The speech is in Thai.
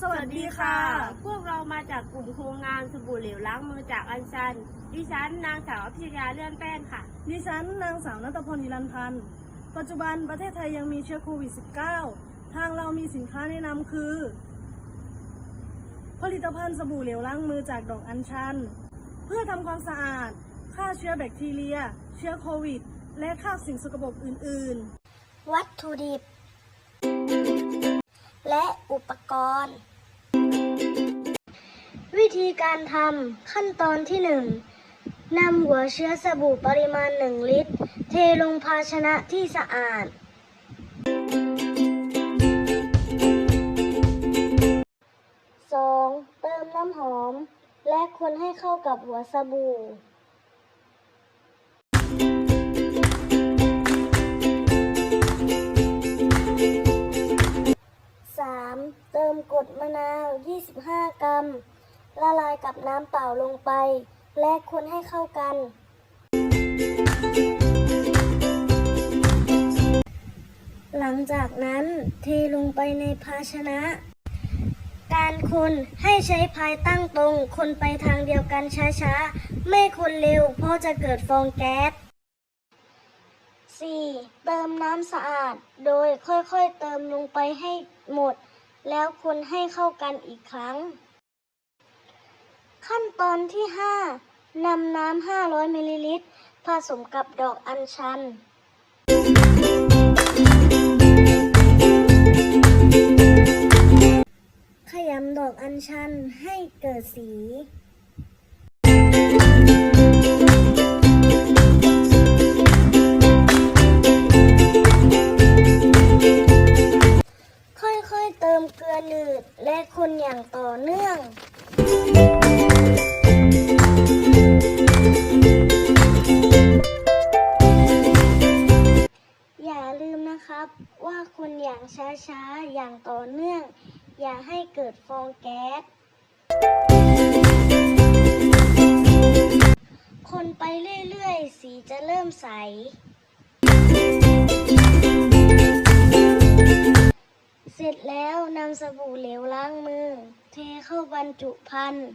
สวัสดีค่ะ พวกเรามาจากกลุ่มโครงงานสบู่เหลวล้างมือจากอัญชัน ดิฉันนางสาวอภิยาเลื่อนแป้นค่ะ ดิฉันนางสาวนัตพลนิรันดร์พันธ์ ปัจจุบันประเทศไทยยังมีเชื้อโควิด -19 ทางเรามีสินค้าแนะนำคือ ผลิตภัณฑ์สบู่เหลวล้างมือจากดอกอัญชัน เพื่อทำความสะอาด ฆ่าเชื้อแบคทีเรีย เชื้อโควิด และฆ่าสิ่งสกปรกอื่นวัตถุดิบ และอุปกรณ์ วิธีการทำขั้นตอนที่ 1 นำหัวเชื้อสบู่ปริมาณ 1 ลิตร เทลงภาชนะที่สะอาด 2. เติมน้ำหอม และคนให้เข้ากับหัวสบู่ มกดมะนาว 25 กรัม ละลายกับน้ำเปล่าลงไป และคนให้เข้ากัน หลังจากนั้นเทลงไปในภาชนะ การคนให้ใช้พายตั้งตรง คนไปทางเดียวกันช้าๆ ไม่คนเร็วเพราะจะเกิดฟองแก๊ส 4. เติมน้ำสะอาด โดยค่อยๆ เติมลงไปให้หมด แล้วคนให้เข้ากันอีกครั้ง ขั้นตอนที่ 5นำน้ำ 500มิลลิลิตรผสมกับดอกอัญชันขยำดอกอัญชันให้เกิดสี ต่อเนื่องอย่าลืมนะครับ ว่าคนอย่างช้าๆ อย่างต่อเนื่อง อย่าให้เกิดฟองแก๊ส คนไปเรื่อยๆ สีจะเริ่มใส เสร็จแล้วนำสบู่เหลวล้างมือ เข้าบรรจุพัณฑ์